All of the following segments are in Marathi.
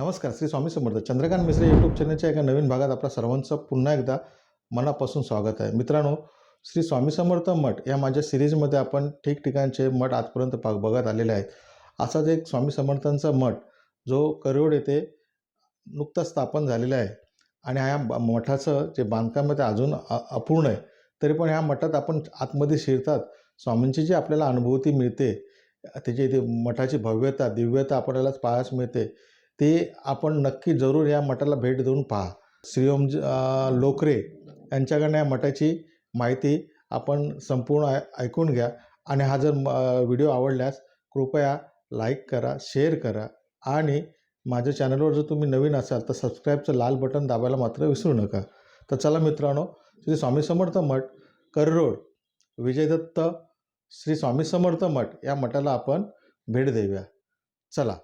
नमस्कार श्री स्वामी समर्थ. चंद्रकांत मिश्रे यूट्यूब चॅनलच्या एका नवीन भागात आपल्या सर्वांचं पुन्हा एकदा मनापासून स्वागत आहे. मित्रांनो श्री स्वामी समर्थ मठ या माझ्या सिरीजमध्ये आपण ठिकठिकाणचे मठ आजपर्यंत पाग बघत आलेले आहेत. असाच एक स्वामी समर्थांचा मठ जो करोड येथे नुकताच स्थापन झालेला आहे. आणि ह्या मठाचं जे बांधकाम आहे ते अजून अपूर्ण आहे. तरी पण ह्या मठात आपण आतमध्ये शिरतात. स्वामींची जी आपल्याला अनुभूती मिळते त्याची ते मठाची भव्यता दिव्यता आपल्याला पाहायला मिळते. ते आपण नक्की जरूर या मठाला भेट देऊन पहा. श्रीओम लोकरे यांच्याकडनं या मठाची माहिती आपण संपूर्ण ऐ ऐकून घ्या. आणि हा जर व्हिडिओ आवडल्यास कृपया लाईक करा शेअर करा. आणि माझ्या चॅनलवर जर तुम्ही नवीन असाल तर सबस्क्राईबचं लाल बटन दाबायला मात्र विसरू नका. तर चला मित्रांनो श्री स्वामी समर्थ मठ कररोड विजयदत्त श्री स्वामी समर्थ मठ या मठाला आपण भेट देऊया. चला.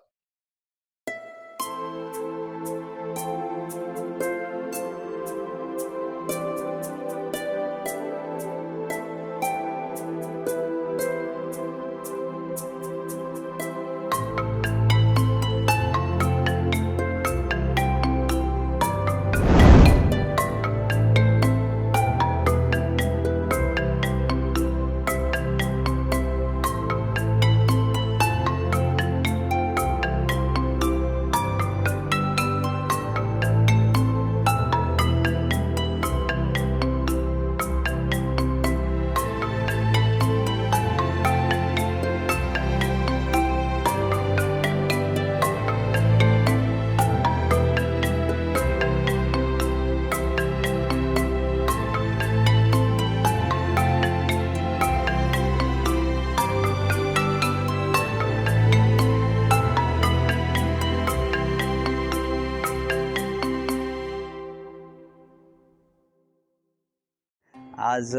आज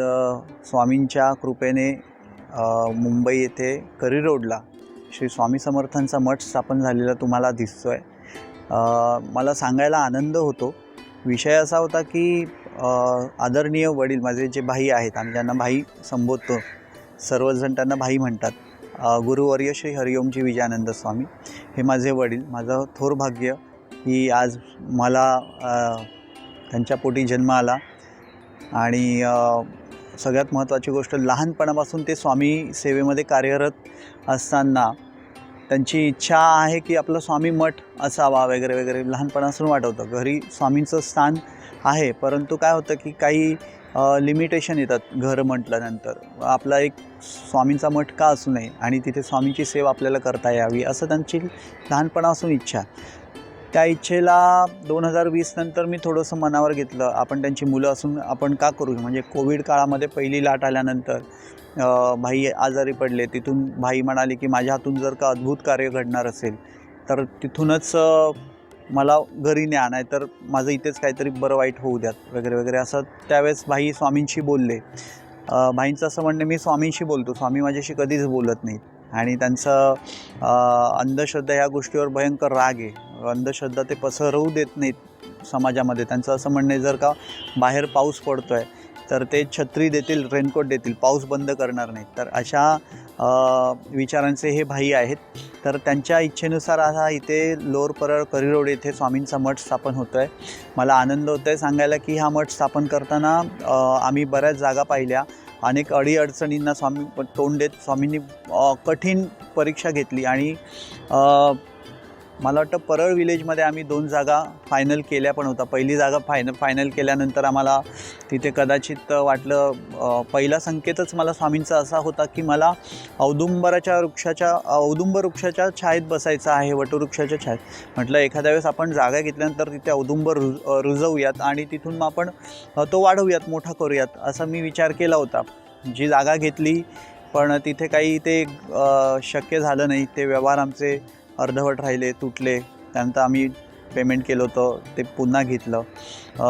स्वामींच्या कृपेने मुंबई येथे करी रोडला श्री स्वामी समर्थांचा मठ स्थापन झालेला तुम्हाला दिसतो आहे मला सांगायला आनंद होतो. विषय असा होता की आदरणीय वडील माझे जे भाई आहेत आम्ही ज्यांना भाई संबोधतो सर्वजण त्यांना भाई म्हणतात गुरुवर्य श्री हरिओमजी विजयानंद स्वामी. हे माझे वडील माझं थोर भाग्य की आज मला त्यांच्या पोटी जन्म आला. आणि सगळ्यात महत्त्वाची गोष्ट लहानपणापासून ते स्वामी सेवेमध्ये कार्यरत असताना त्यांची इच्छा आहे की आपलं स्वामी मठ असावा वगैरे वगैरे लहानपणापासून वाटवतं. घरी स्वामींचं स्थान आहे परंतु काय होतं की काही लिमिटेशन येतात घर म्हटल्यानंतर. आपला एक स्वामींचा मठ का असू नये आणि तिथे स्वामींची सेवा आपल्याला करता यावी असं त्यांची लहानपणापासून इच्छा. त्या इच्छेला दोन हजार वीस नंतर मी थोडंसं मनावर घेतलं. आपण त्यांची मुलं असून आपण का करू? म्हणजे कोविड काळामध्ये पहिली लाट आल्यानंतर भाई आजारी पडले. तिथून भाई म्हणाले की माझ्या हातून जर का अद्भुत कार्य घडणार असेल तर तिथूनच मला घरी न्या. नाही तर माझं इथेच काहीतरी बरं वाईट होऊ द्यात. वगैरे वगैरे असं त्यावेळेस भाई स्वामींशी बोलले. भाईंचं असं म्हणणं मी स्वामींशी बोलतो. स्वामी माझ्याशी कधीच बोलत नाहीत. आणि त्यांचं अंधश्रद्धा ह्या गोष्टीवर भयंकर राग आहे. अंधश्रद्धा ते पसरवू देत नाहीत समाजामध्ये. त्यांचं असं म्हणणं आहे जर का बाहेर पाऊस पडतो आहे तर ते छत्री देतील रेनकोट देतील पाऊस बंद करणार नाहीत. तर अशा विचारांचे हे भाई आहेत. तर त्यांच्या इच्छेनुसार आता इथे लोअर परळ करिरोड येथे स्वामींचा मठ स्थापन होतो आहे मला आनंद होतो आहे सांगायला की हा मठ स्थापन करताना आम्ही बऱ्याच जागा पाहिल्या. अनेक अडीअडचणींना स्वामी तोंड देत स्वामींनी कठीण परीक्षा घेतली आणि मला वाटतं परळ विलेजमध्ये आम्ही दोन जागा फायनल केल्या पण होता पहिली जागा फायन फायनल केल्यानंतर आम्हाला तिथे कदाचित वाटलं पहिला संकेतच मला स्वामींचा असा होता की मला औदुंबराच्या वृक्षाच्या औदुंबर वृक्षाच्या छायेत बसायचं आहे वटवृक्षाच्या छायेत. म्हटलं एखाद्या वेळेस आपण जागा घेतल्यानंतर तिथे औदुंबर रु रुजवूयात आणि तिथून मग आपण तो वाढवूयात मोठा करूयात असा मी विचार केला होता. जी जागा घेतली पण तिथे काही ते शक्य झालं नाही. ते व्यवहार आमचे अर्धवट राहिले तुटले. त्यानंतर आम्ही पेमेंट केलं होतं ते पुन्हा घेतलं.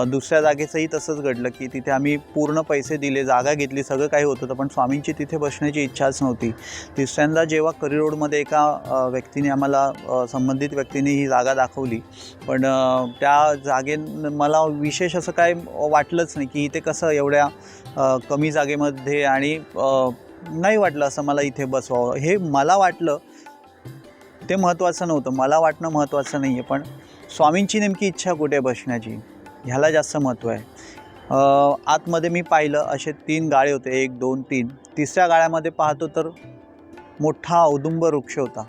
दुसऱ्या जागेचंही तसंच घडलं की तिथे आम्ही पूर्ण पैसे दिले जागा घेतली सगळं काही होत होतं पण स्वामींची तिथे बसण्याची इच्छाच नव्हती. तिसऱ्यांदा जेव्हा करी रोडमध्ये एका व्यक्तीने आम्हाला संबंधित व्यक्तीने ही जागा दाखवली. पण त्या जागेन मला विशेष असं काय वाटलंच नाही की इथे कसं एवढ्या कमी जागेमध्ये आणि नाही वाटलं असं मला इथे बसवावं. हे मला वाटलं ते महत्त्वाचं नव्हतं. मला वाटणं महत्त्वाचं नाही आहे पण स्वामींची नेमकी इच्छा कुठे बसण्याची? ह्याला जास्त महत्त्व आहे. आतमध्ये मी पाहिलं असे तीन गाळे होते एक दोन तीन. तिसऱ्या गाळ्यामध्ये पाहतो तर मोठा औदुंब वृक्ष होता.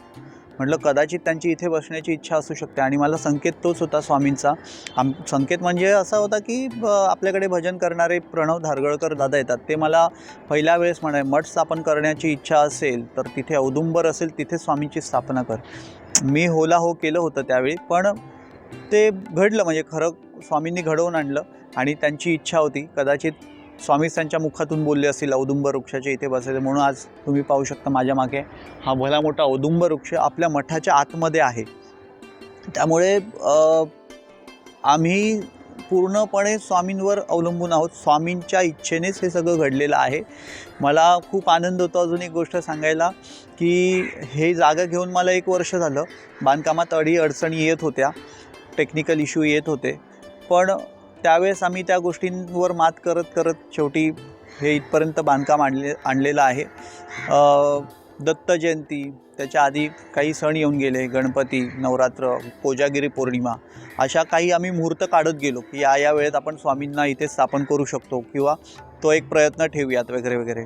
म्हटलं कदाचित त्यांची इथे बसण्याची इच्छा असू शकते. आणि मला संकेत तोच होता स्वामींचा. आम संकेत म्हणजे असा होता की ब- आपल्याकडे भजन करणारे प्रणव धारगळकर दादा येतात. ते मला पहिल्या वेळेस म्हणाय मठ स्थापन करण्याची इच्छा असेल तर तिथे औदुंबर असेल तिथे स्वामींची स्थापना कर. मी होला हो केलं होतं त्यावेळी पण ते घडलं. म्हणजे खरं स्वामींनी घडवून आणलं आणि त्यांची इच्छा होती. कदाचित स्वामीच त्यांच्या मुखातून बोलले असतील औदुंबर वृक्षाच्या इथे बसायचे. म्हणून आज तुम्ही पाहू शकता माझ्या मागे. हा भला मोठा औदुंबर वृक्ष आपल्या मठाच्या आतमध्ये आहे. त्यामुळे आम्ही पूर्णपणे स्वामींवर अवलंबून आहोत. स्वामींच्या इच्छेनेच हे सगळं घडलेलं आहे. मला खूप आनंद होतो अजून एक गोष्ट सांगायला की हे जागा घेऊन मला एक वर्ष झालं. बांधकामात अडी अडचणी येत होत्या. टेक्निकल इश्यू येत होते. पण त्यावेळेस आम्ही त्या गोष्टींवर मात करत करत शेवटी हे इथपर्यंत बांधकाम आणले आणलेलं आहे. दत्त जयंती त्याच्या आधी काही सण येऊन गेले गणपती नवरात्र कोजागिरी पौर्णिमा अशा काही आम्ही मुहूर्त काढत गेलो की या या वेळेत आपण स्वामींना इथे स्थापन करू शकतो किंवा तो एक प्रयत्न ठेवूयात वगैरे वगैरे.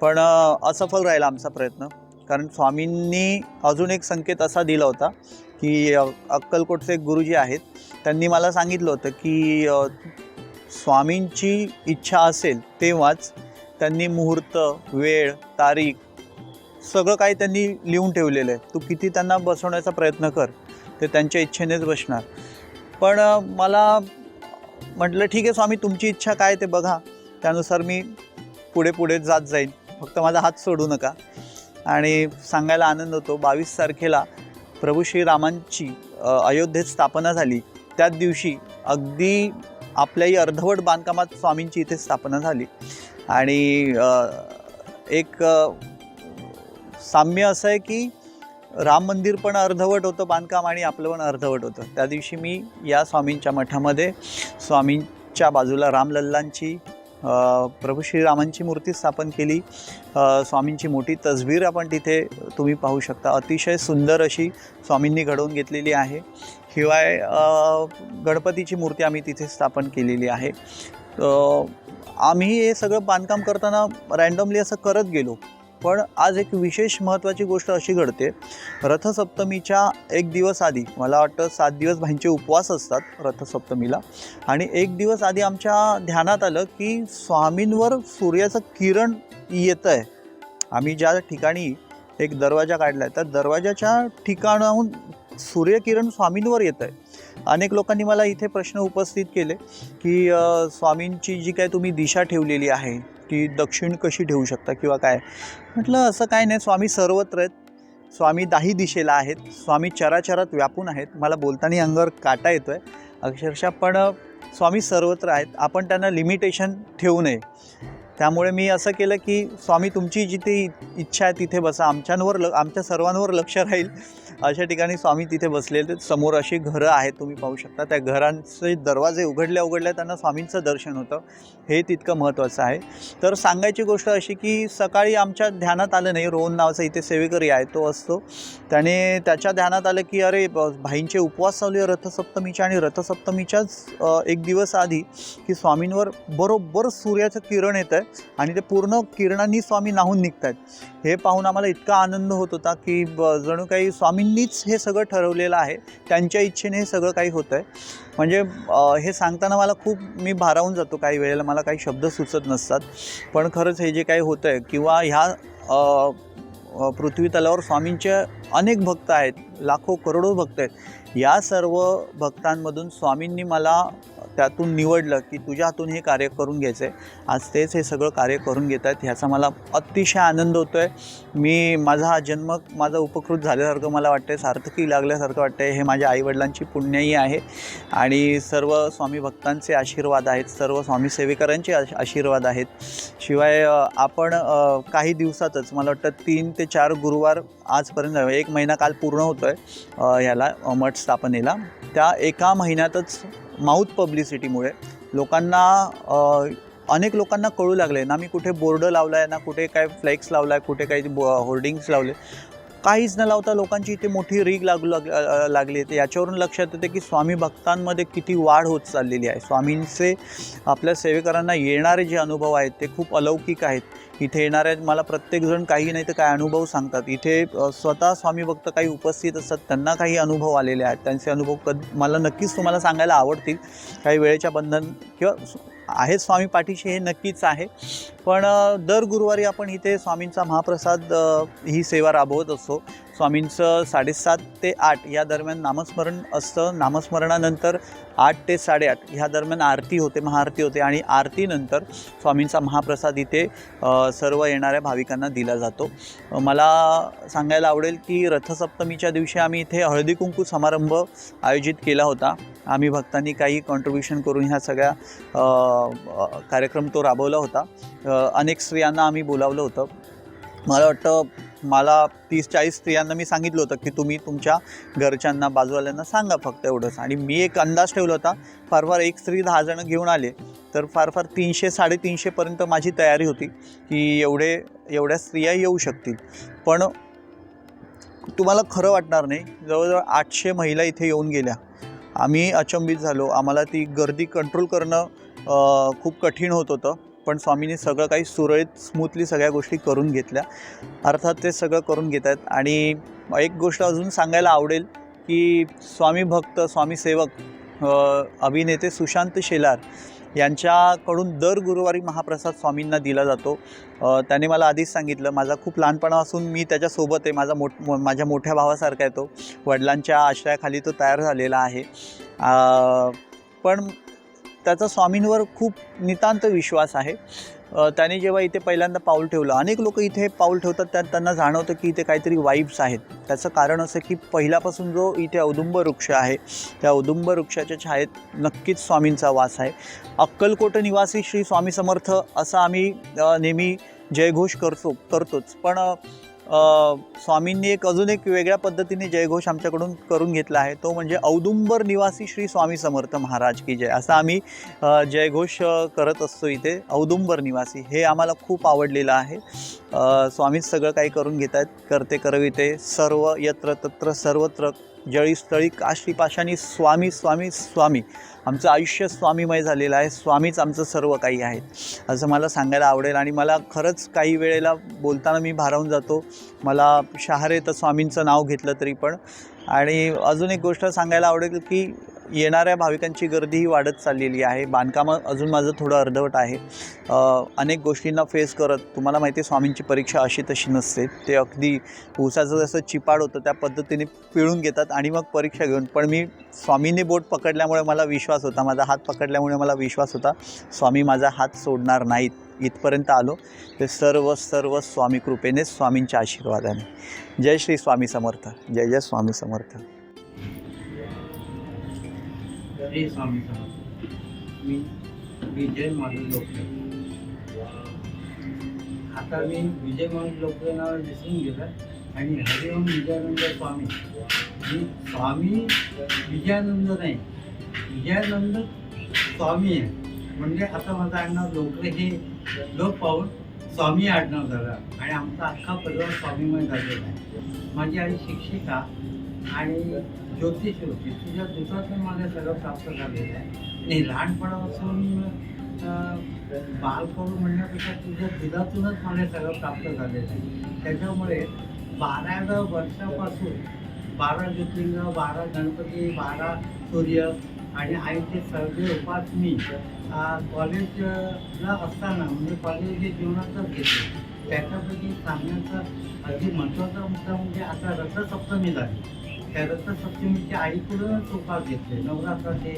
पण असफल राहिला आमचा प्रयत्न. कारण स्वामींनी अजून एक संकेत असा दिला होता की अक्कलकोटचे गुरुजी आहेत. त्यांनी मला सांगितलं होतं की स्वामींची इच्छा असेल तेव्हाच त्यांनी मुहूर्त वेळ तारीख सगळं काही त्यांनी लिहून ठेवलेलं आहे. तू किती त्यांना बसवण्याचा प्रयत्न कर ते त्यांच्या इच्छेनेच बसणार. पण मला म्हटलं ठीक आहे स्वामी तुमची इच्छा काय ते बघा. त्यानुसार मी पुढे पुढे जात जाईन. फक्त माझा हात सोडू नका. आणि सांगायला आनंद होतो. बावीस तारखेला प्रभू श्रीरामांची अयोध्येत स्थापना झाली. त्याच दिवशी अगदी आपल्याही अर्धवट बांधकामात स्वामींची इथे स्थापना झाली. आणि एक साम्य असं आहे की राम मंदिर पण अर्धवट होतं बांधकाम आणि आपलं पण अर्धवट होतं. त्या दिवशी मी या स्वामींच्या मठामध्ये स्वामींच्या बाजूला रामलल्लांची प्रभू श्रीरामांची मूर्ती स्थापन केली. स्वामींची मोठी तसबीर आपण तिथे तुम्ही पाहू शकता. अतिशय सुंदर अशी स्वामींनी घडवून घेतलेली आहे. शिवाय गणपतीची मूर्ती आम्ही तिथे स्थापन केलेली आहे. आम्ही हे सगळं बांधकाम करताना रँडमली असं करत गेलो. पण आज एक विशेष महत्त्वाची गोष्ट अशी घडते. रथसप्तमीच्या एक दिवस आधी मला वाटतं सात दिवस भाईंचे उपवास असतात रथसप्तमीला. आणि एक दिवस आधी आमच्या ध्यानात आलं की स्वामींवर सूर्याचं किरण येतं आहे आम्ही ज्या ठिकाणी एक दरवाजा काढला आहे त्या दरवाजाच्या ठिकाणाहून सूर्यकिरण स्वामींवर येतं आहे अनेक लोकांनी मला इथे प्रश्न उपस्थित केले की स्वामींची जी काय तुम्ही दिशा ठेवलेली आहे ती दक्षिण कशी ठेवू शकता किंवा काय? म्हटलं असं काय नाही. स्वामी सर्वत्र आहेत. स्वामी दाही दिशेला आहेत. स्वामी चराचरात व्यापून आहेत. मला बोलताना अंगावर काटा येतो आहे अक्षरशः पण स्वामी सर्वत्र आहेत. आपण त्यांना लिमिटेशन ठेवू नये. त्यामुळे मी असं केलं की स्वामी तुमची जिथे इच्छा आहे तिथे बसा. आमच्यांवर ल आमच्या सर्वांवर लक्ष राहील. अशा ठिकाणी स्वामी तिथे बसलेले समोर अशी घरं आहेत तुम्ही पाहू शकता. त्या घरांचे दरवाजे उघडल्या उघडल्या त्यांना स्वामींचं दर्शन होतं. हे तितकं महत्त्वाचं आहे. तर सांगायची गोष्ट अशी की सकाळी आमच्या ध्यानात आलं नाही. रोहन नावाचा इथे सेवेकरी आहे तो असतो. त्याने त्याच्या ध्यानात आलं की अरे ब- भाईंचे उपवास चालू आहे रथसप्तमीच्या आणि रथसप्तमीच्याच एक दिवस आधी की स्वामींवर बरोबर सूर्याचं किरण येतं आहे आणि ते पूर्ण किरणांनी स्वामी नाहून निघत आहेत हे पाहून आम्हाला इतका आनंद होत होता की ब- जणू काही स्वामीं त्यांनीच हे सगळं ठरवलेलं आहे. त्यांच्या इच्छेने हे सगळं काही होतं आहे म्हणजे हे सांगताना मला खूप मी भारावून जातो काही वेळेला. मला काही शब्द सुचत नसतात. पण खरंच हे जे काही होतं आहे किंवा ह्या पृथ्वी तलावर स्वामींचे अनेक भक्त आहेत. लाखो करोडो भक्त आहेत. या सर्व भक्तांमधून स्वामींनी मला त्यातून निवडलं की तुझ्या हातून हे कार्य करून घ्यायचं आहे आज तेच हे सगळं कार्य करून घेत आहेत ह्याचा मला अतिशय आनंद होतो आहे मी माझा हा जन्म माझा उपकृत झाल्यासारखं मला वाटतं सार्थकी लागल्यासारखं वाटतं हे माझ्या आईवडिलांची पुण्यही आहे. आणि सर्व स्वामी भक्तांचे आशीर्वाद आहेत सर्व स्वामी सेवेकरांचे आश- आशीर्वाद आहेत. शिवाय आपण काही दिवसातच मला वाटतं तीन ते चार गुरुवार आजपर्यंत एक महिना काल पूर्ण होतो आहे ह्याला मठ स्थापनेला. त्या एका महिन्यातच माउथ पब्लिसिटीमुळे लोकांना अनेक लोकांना कळू लागले ना मी कुठे बोर्ड लावला आहे ना कुठे काय फ्लेक्स लावला आहे कुठे काही बो होर्डिंग्स लावले. काहीच न लावता लोकांची इथे मोठी रीग लागू लाग लागली आहे. याच्यावरून लक्षात येते की स्वामी भक्तांमध्ये किती वाढ होत चाललेली आहे. स्वामींचे आपल्या सेवेकरांना येणारे जे अनुभव आहेत ते खूप अलौकिक आहेत. इथे येणारे मला प्रत्येकजण काही नाही तर काय अनुभव सांगतात. इथे स्वतः स्वामी भक्त काही उपस्थित असतात त्यांना काही अनुभव आलेले आहेत. त्यांचे अनुभव कद मला नक्कीच तुम्हाला सांगायला आवडतील. काही वेळेच्या बंधन किंवा आहे स्वामी पाठीशी हे नक्कीच आहे. पण दर गुरुवारी आपण इथे स्वामींचा महाप्रसाद ही सेवा राबवत असतो. स्वामींचं साडेसात ते आठ या दरम्यान नामस्मरण असतं. नामस्मरणानंतर आठ ते साडेआठ ह्या दरम्यान आरती होते महाआरती होते आणि आरतीनंतर स्वामींचा महाप्रसाद इथे सर्व येणाऱ्या भाविकांना दिला जातो. मला सांगायला आवडेल की रथसप्तमीच्या दिवशी आम्ही इथे हळदी कुंकू समारंभ आयोजित केला होता. आम्ही भक्तांनी काही कॉन्ट्रीब्युशन करून ह्या सगळ्या कार्यक्रम तो राबवला होता. अनेक स्त्रियांना आम्ही बोलावलं होतं. मला वाटतं मला तीस चाळीस स्त्रियांना मी सांगितलं होतं की तुम्ही तुमच्या घरच्यांना बाजूवाल्यांना सांगा फक्त एवढंच. आणि मी एक अंदाज ठेवला होता फार फार एक स्त्री दहा जणं घेऊन आले तर फार फार तीनशे साडेतीनशेपर्यंत माझी तयारी होती की एवढे एवढ्या स्त्रिया येऊ शकतील. पण तुम्हाला खरं वाटणार नाही जवळजवळ आठशे महिला इथे येऊन गेल्या. आम्ही अचंबित झालो. आम्हाला ती गर्दी कंट्रोल करणं खूप कठीण होत होतं. पण स्वामींनी सगळं काही सुरळीत स्मूथली सगळ्या गोष्टी करून घेतल्या. अर्थात ते सगळं करून घेत आहेत. आणि एक गोष्ट अजून सांगायला आवडेल की स्वामी भक्त स्वामी सेवक अभिनेते सुशांत शेलार यांच्याकडून दर गुरुवारी महाप्रसाद स्वामींना दिला जातो. त्याने मला आधीच सांगितलं माझा खूप लहानपणापासून मी त्याच्यासोबत आहे माझा मोठ मो- माझ्या मोठ्या भावासारखा आहे तो. वडिलांच्या आश्रयाखाली तो तयार झालेला आहे. पण त्याचा स्वामींवर खूप नितांत विश्वास आहे. त्याने जेव्हा इथे पहिल्यांदा पाऊल ठेवलं अनेक लोक इथे पाऊल ठेवतात त्यात त्यांना जाणवतं की इथे काहीतरी वाईब्स आहेत. त्याचं कारण असं की पहिल्यापासून जो इथे औदुंब वृक्ष आहे त्या औदुंब वृक्षाच्या छायेत नक्कीच स्वामींचा वास आहे. अक्कलकोट निवासी श्री स्वामी समर्थ असा आम्ही नेहमी जयघोष करतो करतोच. पण स्वामींनी एक अजून एक वेगळ्या पद्धतीने जयघोष आमच्याकडून करून घेतला आहे. तो म्हणजे औदुंबर निवासी श्री स्वामी समर्थ महाराज की जय. असा आम्ही जयघोष करत असतो इथे. औदुंबर निवासी. हे आम्हाला खूप आवडलेलं आहे. स्वामी स्वामीच सगळं काही करून घेत आहेत करते करविते सर्व यत्र तत्र सर्वत्र जळीस्थळी काशी पाशानी स्वामी स्वामी स्वामी. आमचं आयुष्य स्वामीमय झालेलं आहे. स्वामीच आमचं सर्व काही आहे. असं मला सांगायला आवडेल आणि मला खरंच काही वेळेला बोलताना मी भारावून जातो. मला शहारे तर स्वामींचं नाव घेतलं तरी पण. आणि अजून एक गोष्ट सांगायला आवडेल की येणाऱ्या भाविकांची गर्दी ही वाढत चाललेली आहे. बांधकामं अजून माझं थोडं अर्धवट आहे. अनेक गोष्टींना फेस करत तुम्हाला माहिती आहे स्वामींची परीक्षा अशी तशी नसते. ते अगदी ऊसाचं जसं चिपाड होतं त्या पद्धतीने पिळून घेतात आणि मग परीक्षा घेऊन. पण मी स्वामींनी बोट पकडल्यामुळे मला विश्वास होता माझा हात पकडल्यामुळे मला विश्वास होता. स्वामी माझा हात सोडणार नाहीत. इथपर्यंत आलो. ते सर्व सर्व स्वामी कृपेने स्वामींच्या आशीर्वादाने. जय श्री स्वामी समर्थ. जय जय स्वामी समर्थ. श्री स्वामी समर्थ. मी विजय मानू लोकरे. आता मी विजय मानू लोकरे नाव विसरून गेलं आणि हरिओम विजयानंद स्वामी. मी स्वामी विजयानंद नाही. विजयानंद स्वामी आहे. म्हणजे आता माझं आडनाव लोकरे हे लोक पाहून स्वामी आडनाव झालं आणि आमचा अख्खा परिवार स्वामीमय झालेला आहे. माझी आई शिक्षिका आणि ज्योतिष होती. तुझ्या दुधातून मला सगळं प्राप्त झालेलं आहे. आणि लहानपणापासून अं, म्हणण्यापेक्षा तुझ्या दुधातूनच मला सगळं प्राप्त झालेलं आहे. त्याच्यामुळे बाराव्या वर्षापासून बारा ज्योतिर्लिंग बारा गणपती बारा सूर्य आणि आईचे सर्व उपास मी कॉलेजला असताना म्हणजे कॉलेज हे जीवनातच घेतले. त्याच्यापैकी सांगण्याचा अगदी महत्त्वाचा मुद्दा म्हणजे आता रथसप्तमी झाली. त्या रथसप्तमीच्या आईकडूनच उपास घेतले नवरात्राचे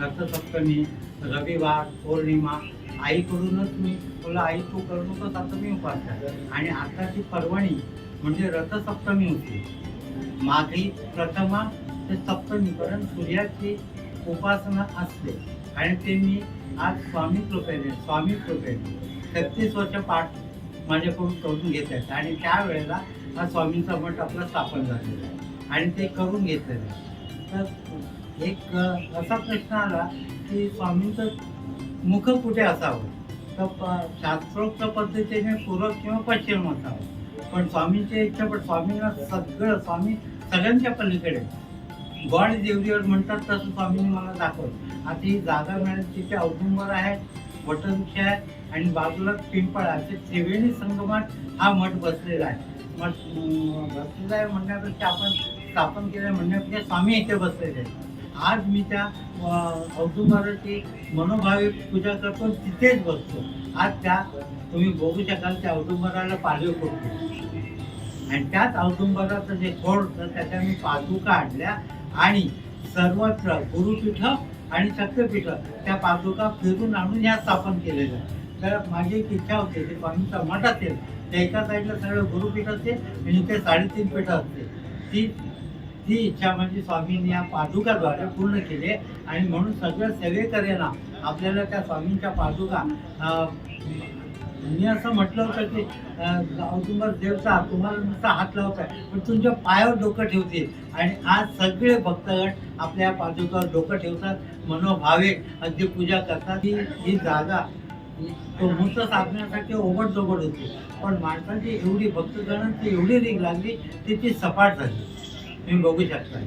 रथसप्तमी रविवार पौर्णिमा आईकडूनच मी तुला आई तू करू नकोस आता मी उपास झाला आणि आताची पर्वणी म्हणजे रथसप्तमी होती. माघी प्रथमा ते सप्तमीपर्यंत सूर्याची उपासना असते आणि ते मी आज स्वामी कृपेने स्वामी कृपेने छत्तीस वर्ष पाठ माझ्याकडून करून घेत आहेत. आणि त्यावेळेला हा स्वामींचा मठ आपला स्थापन झालेला आहे. आणि ते करून घेतलेलं आहे तर एक असा प्रश्न आला की स्वामींचं मुख कुठे असावं? तर प- शास्त्रोक्त पद्धतीने पूर्व किंवा पश्चिम असावं. पण स्वामींच्या इच्छा पण स्वामींना सगळं स्वामी सगळ्यांच्या पलीकडे गॉड देवदेवर म्हणतात तसं स्वामींनी मला दाखवलं. आता ही जागा मिळाली तिथे औदुंबर आहे वटवृक्ष आहे आणि बाजूला पिंपळ आहे. असे त्रिवेणी संगमात हा मठ बसलेला आहे. मठ बसलेला आहे म्हणण्यापेक्षा आपण स्थापन केलं म्हणण्यापेक्षा स्वामी इथे बसलेले आहेत. आज मी त्या औदुंबराची मनोभावी पूजा करतो तिथेच बसतो. आज त्या तुम्ही बघू शकाल त्या औदुंबराला पाळीव करतो आणि त्याच औदुंबराचं जे खोड होतं त्याच्या मी पादुका आणल्या. आणि सर्वत्र गुरुपीठ आणि शक्तपीठ त्या पादुका फिरून आणून ह्या स्थापन केलेल्या तर माझी एक इच्छा होती ते स्वामींचा मठ असेल त्या एका साईडला सगळं गुरुपीठ असते आणि ते साडेतीन पीठ असते. ती ती इच्छा म्हणजे स्वामींनी या पादुकाद्वारे पूर्ण केली आणि म्हणून सगळ्या सेवेकऱ्यांना आपल्याला त्या स्वामींच्या पादुका मी असं म्हटलं होतं की अं, औदुंबर देवता तुम्हाला नुसता हात लावताय पण तुमच्या पायावर डोकं ठेवतील आणि आज सगळे भक्तगण आपल्या पादुकावर डोकं ठेवतात मनोभावे अगदी पूजा करतात. ही ही जागा तो मूर्त साधण्यासाठी ओबडधोबड होती. पण माणसाची एवढी भक्तगणांची एवढी रीग लागली की ती सपाट झाली. तुम्ही बघू शकता.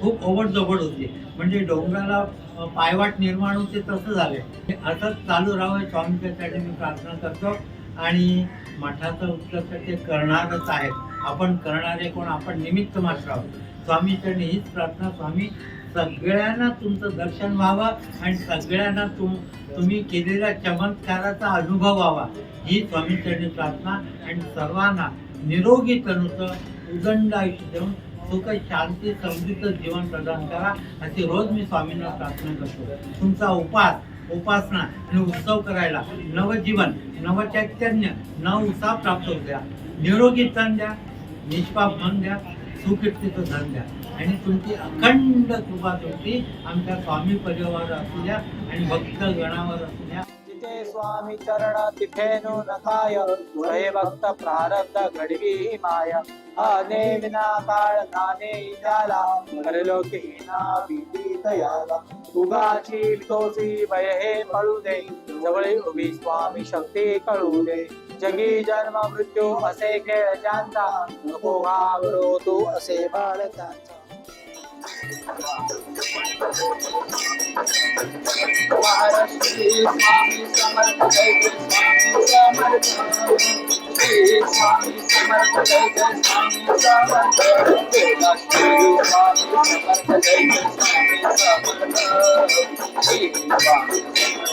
खूप ओबडधोबड होती. म्हणजे डोंगराला पायवाट निर्माण होते तसं झालंय. असंच चालू राहावं स्वामीच्यासाठी मी प्रार्थना करतो. आणि मठाचं उत्तर ते करणारच आहेत. आपण करणारे कोण आपण निमित्त मात्र आहोत. स्वामीचरणी हीच प्रार्थना स्वामी. सगळ्यांना तुमचं दर्शन व्हावं आणि सगळ्यांना तुम तुम्ही केलेल्या चमत्काराचा अनुभव व्हावा. ही स्वामीचरणी प्रार्थना. आणि सर्वांना निरोगी तनुचं उदंड आयुष्य देऊन सुख शांती समृद्ध जीवन प्रदान करा. अशी रोज मी स्वामींना प्रार्थना करतो. तुमचा उपास उपासना आणि उत्सव करायला नवजीवन नवचैतन्य नव उत्साह प्राप्त होऊ द्या. निरोगी तन द्या निष्पाप मन द्या सुकीर्तीचं धन द्या. आणि तुमची अखंड कृपा तुमची आमच्या स्वामी परिवारावर असू द्या आणि भक्त गणावर असू द्या. स्वामी चरण तिथेनु नकाय भय भक्त प्रारब्ध घडवी माया। आने विना काळ नाने त्याला परलोकी ना भीती तयाला उगाची तोसी भय हे पळू दे। जवळ उभी स्वामी शक्ती कळू दे। जगी जन्म मृत्यू असे खेळ ज्यांचा। नको घाबरो तू असे बाळ महाराष्ट्री स्वामी समर्थ जय जय स्वामी समर्थ श्री स्वामी समर्थ जय जय स्वामी समर्थ वेदा श्री स्वामी समर्थ जय जय स्वामी समर्थ श्री स्वामी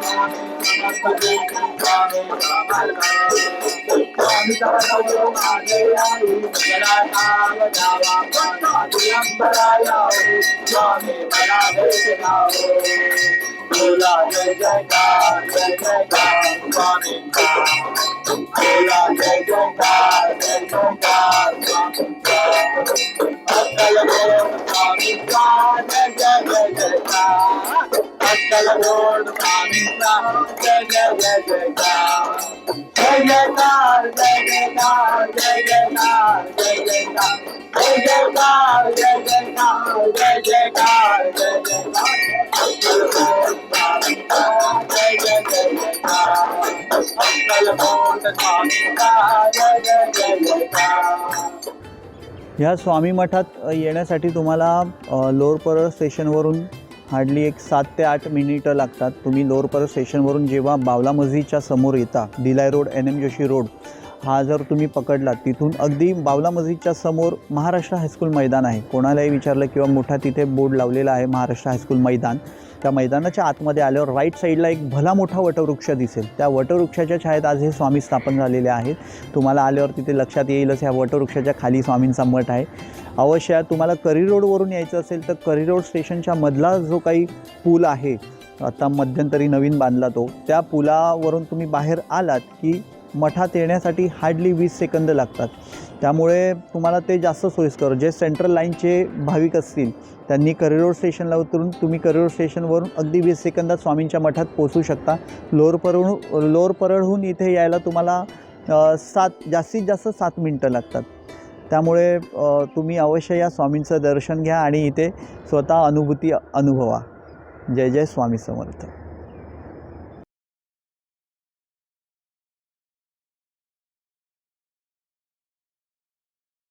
Thank you. बोला जय जयकार जय जयकार स्वामी बोला जय जयकार जय जयकार स्वामी अक्कल बोल स्वामी जय जय जय जयकार अक्कल बोल स्वामी जय जय जय जयकार जय जयकार जय या ह्या स्वामी मठात येण्यासाठी तुम्हाला लोअर स्टेशनवरून हार्डली एक सात ते आठ मिनिटं लागतात. तुम्ही लोअर परळ स्टेशनवरून जेव्हा बावला मस्जिदच्या समोर येता Delisle road N M Joshi road हा जर तुम्ही पकडलात तिथून अगदी बावला मस्जिदच्या समोर महाराष्ट्र हायस्कूल मैदान आहे. कोणालाही विचारलं किंवा मोठा तिथे बोर्ड लावलेला आहे महाराष्ट्र हायस्कूल मैदान. त्या मैदानाच्या आतमध्ये आल्यावर राईट साईडला एक भला मोठा वटवृक्ष दिसेल. त्या वटवृक्षाच्या छायेत आज हे स्वामी स्थापन झालेले आहेत. तुम्हाला आल्यावर तिथे लक्षात येईलच ह्या वटवृक्षाच्या खाली स्वामींचा मठ आहे. अवश्य तुम्हाला करी रोडवरून यायचं असेल तर करी रोड स्टेशनच्या मधला जो काही पूल आहे आता मध्यंतरी नवीन बांधला तो त्या पुलावरून तुम्ही बाहेर आलात की मठात येण्यासाठी हार्डली वीस सेकंद लागतात. त्यामुळे तुम्हाला ते जास्त सोयीस्कर. जे सेंट्रल लाईनचे भाविक असतील त्यांनी करिरोड स्टेशनला उतरून तुम्ही करिरोड स्टेशनवरून अगदी वीस सेकंदात स्वामींच्या मठात पोचू शकता. लोअर परळ लोअर परळहून इथे यायला तुम्हाला सात जास्तीत जास्त सात मिनटं लागतात. त्यामुळे तुम्ही अवश्य या स्वामींचं दर्शन घ्या आणि इथे स्वतः अनुभूती अनुभवा. जय जय स्वामी समर्थ.